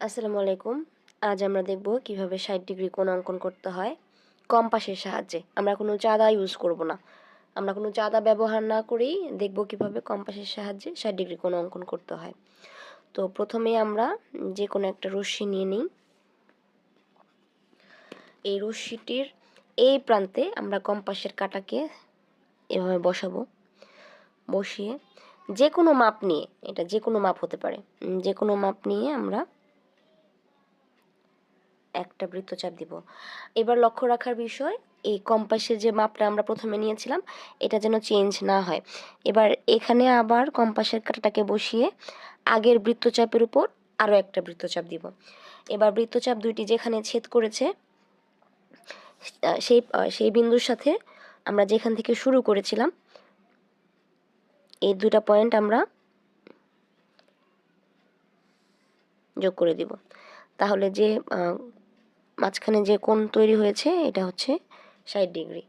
আসসালামু আলাইকুম। আজ আমরা দেখব কীভাবে ষাট ডিগ্রি কোণ অঙ্কন করতে হয় কম্পাসের সাহায্যে। আমরা কোনো চাঁদা ইউজ করব না। আমরা কোনো চাঁদা ব্যবহার না করেই দেখব কীভাবে কম্পাসের সাহায্যে ষাট ডিগ্রি কোণ অঙ্কন করতে হয়। তো প্রথমে আমরা যে কোনো একটা রশ্মি নিয়ে নিই। এই রশ্মিটির এই প্রান্তে আমরা কম্পাসের কাটাকে এভাবে বসাবো। বসিয়ে যে কোনো মাপ নিয়ে, এটা যে কোনো মাপ হতে পারে যে কোনো মাপ নিয়ে আমরা একটা বৃত্তচাপ দিব। এবার লক্ষ্য রাখার বিষয়, এই কম্পাসের যে মাপটা আমরা প্রথমে নিয়েছিলাম, এটা যেন চেঞ্জ না হয়। এবার এখানে আবার কম্পাসের কাটাটাকে বসিয়ে আগের বৃত্তচাপের উপর আরও একটা বৃত্তচাপ দিব। এবার বৃত্তচাপ দুইটি যেখানে ছেদ করেছে সেই সেই বিন্দুর সাথে আমরা যেখান থেকে শুরু করেছিলাম, এই দুটা পয়েন্ট আমরা যোগ করে দিব। তাহলে যে মাঝখানে যে কোণ তৈরি হয়েছে এটা হচ্ছে ষাট ডিগ্রি।